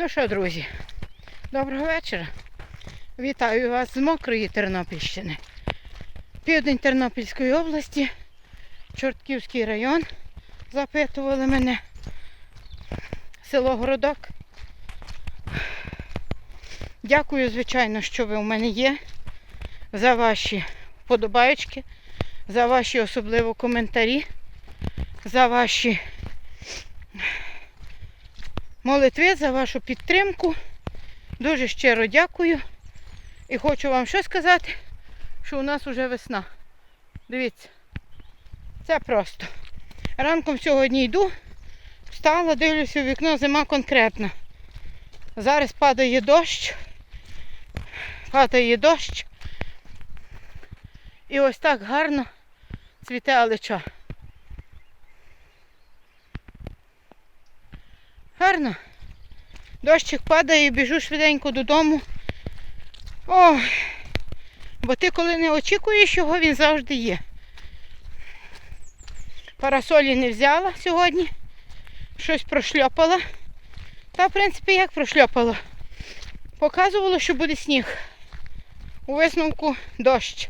Ну що, друзі, доброго вечора. Вітаю вас з мокрої Тернопільщини. Південь Тернопільської області, Чортківський район. Запитували мене. Село Городок. Дякую, звичайно, що ви у мене є. За ваші подобаєчки, за ваші особливо коментарі, за ваші молитви, за вашу підтримку. Дуже щиро дякую. І хочу вам що сказати, що у нас вже весна. Дивіться, це просто. Ранком сьогодні йду, встала, дивлюся у вікно, зима конкретна. Зараз падає дощ. Падає дощ. І ось так гарно цвіте алеча. Гарно. Дощик падає біжу швиденько додому. Ой, бо ти коли не очікуєш його, він завжди є. Парасолі не взяла сьогодні. Щось прошльопала. Та, в принципі, як прошльопала? Показувало, що буде сніг. У висновку дощ.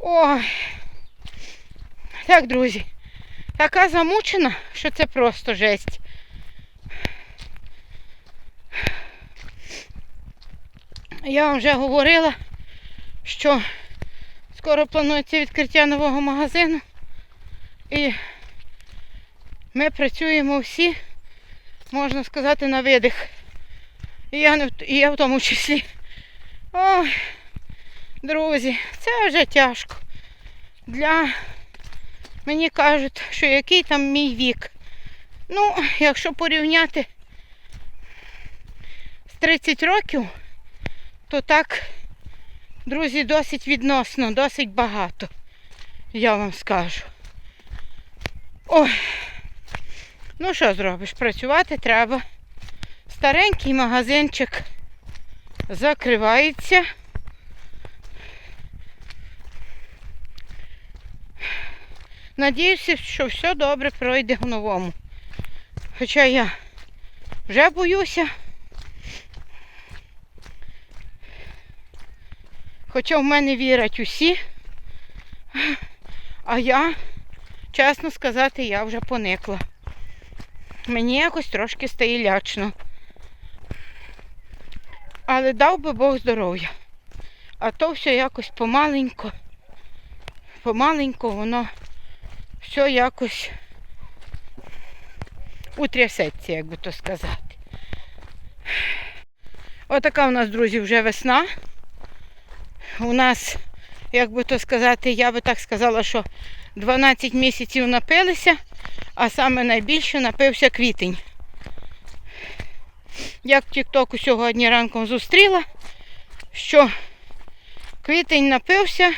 Ой. Так, друзі. Така замучена, що це просто жесть. Я вам вже говорила, що скоро планується відкриття нового магазину. І ми працюємо всі, можна сказати, на видих. І я, не і я в тому числі. Ой, друзі, це вже тяжко. Для мені кажуть, що який там мій вік. Ну, якщо порівняти з 30 років, то так, друзі, досить відносно, досить багато. Я вам скажу. Ой. Ну що зробиш? Працювати треба. Старенький магазинчик закривається. Надіюся, що все добре пройде в новому. Хоча я вже боюся. Хоча в мене вірять усі. А я, чесно сказати, я вже поникла. Мені якось трошки стає лячно. Але дав би Бог здоров'я. А то все якось помаленько, помаленько воно все якось утрясеться, як би то сказати. Отака у нас, друзі, вже весна. У нас, як би то сказати, я би так сказала, що 12 місяців напилися, а саме найбільше напився квітень. Як в Тіктоку сьогодні ранком зустріла, що квітень напився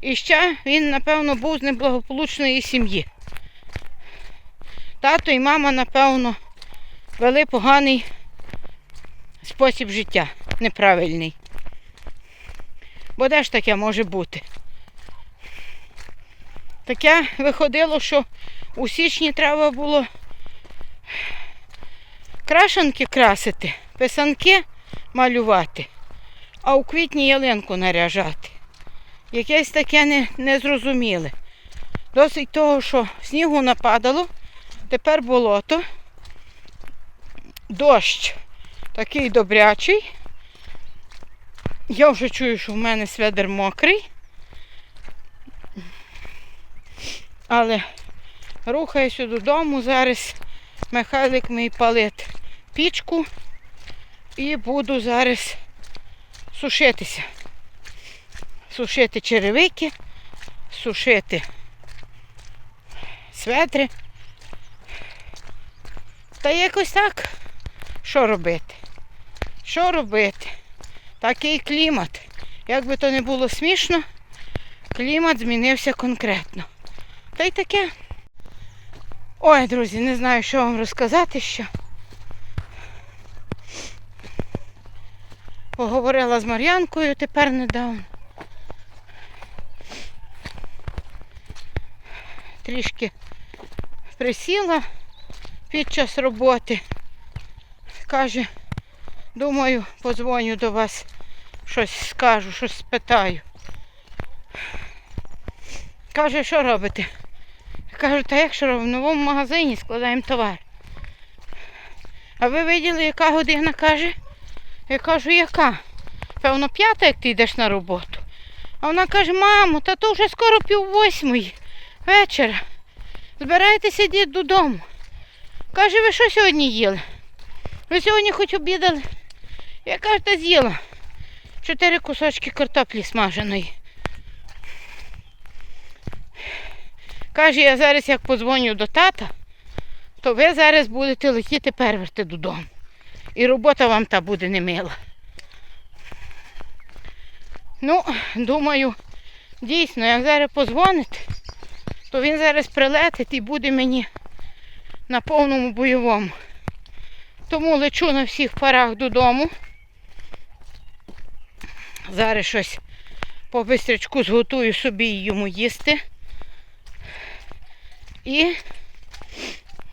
і ще він, напевно, був з неблагополучної сім'ї. Тато і мама, напевно, вели поганий спосіб життя, неправильний. Бо де ж таке може бути? Таке виходило, що у січні треба було крашенки красити, писанки малювати, а у квітні ялинку наряжати. Якесь таке не, незрозуміле. Досить того, що снігу нападало, тепер болото, дощ такий добрячий. Я вже чую, що в мене сведер мокрий. Але рухаюся додому. Зараз Михайлик мій палить пічку і буду зараз сушитися. Сушити черевики, сушити светри. Та якось так. Що робити? Що робити? Такий клімат. Як би то не було смішно, клімат змінився конкретно. Та й таке. Ой, друзі, не знаю, що вам розказати ще. Поговорила з Мар'янкою тепер недавно. Трішки присіла під час роботи. Каже, думаю, подзвоню до вас, щось скажу, щось спитаю. Каже, що робите? Кажу, та як що робимо? В новому магазині складаємо товар. А ви виділи, яка година каже? Я кажу, яка? Певно, п'ята, як ти йдеш на роботу. А вона каже, мамо, та то вже скоро пів восьмої вечора. Збирайтеся йдіть додому. Каже, ви що сьогодні їли? Ви сьогодні хоч обідали? Я кажу, з'їла. Чотири кусочки картоплі смаженої. Каже, я зараз як подзвоню до тата, то ви зараз будете летіти перверти додому. І робота вам та буде не мила. Ну, думаю, дійсно, як зараз позвоните, то він зараз прилетить і буде мені на повному бойовому. Тому лечу на всіх парах додому. Зараз щось по бистрячку зготую собі йому їсти. І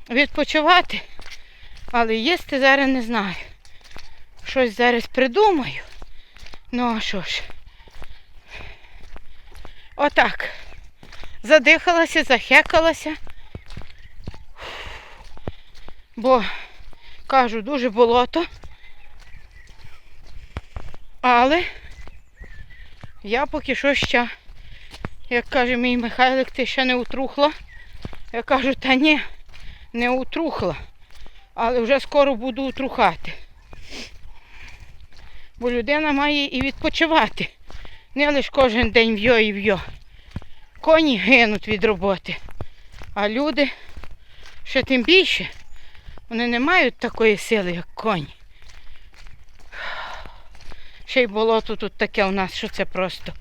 відпочивати. Але їсти зараз не знаю. Щось зараз придумаю. Ну а що ж. Отак. Задихалася, захекалася. Бо, кажу, дуже болото. Але я поки що ще, як каже мій Михайлик, ти ще не утрухла. Я кажу, та ні, не утрухла, але вже скоро буду утрухати. Бо людина має і відпочивати. Не лише кожен день в'йо і в'йо. Коні гинуть від роботи. А люди ще тим більше. Вони не мають такої сили, як коні. Ще й болото тут таке у нас, що це просто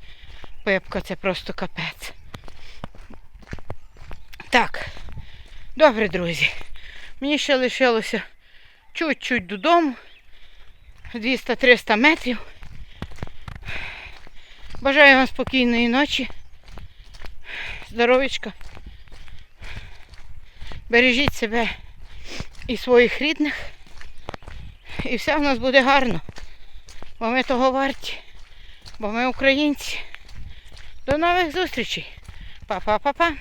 пипка, це просто капець. Так, добре, друзі. Мені ще лишилося чуть-чуть додому. 200-300 метрів. Бажаю вам спокійної ночі. Здоров'ячка. Бережіть себе і своїх рідних. І все в нас буде гарно. Бо ми того варті. Бо ми українці. До нових зустрічей. Па-па-па-па.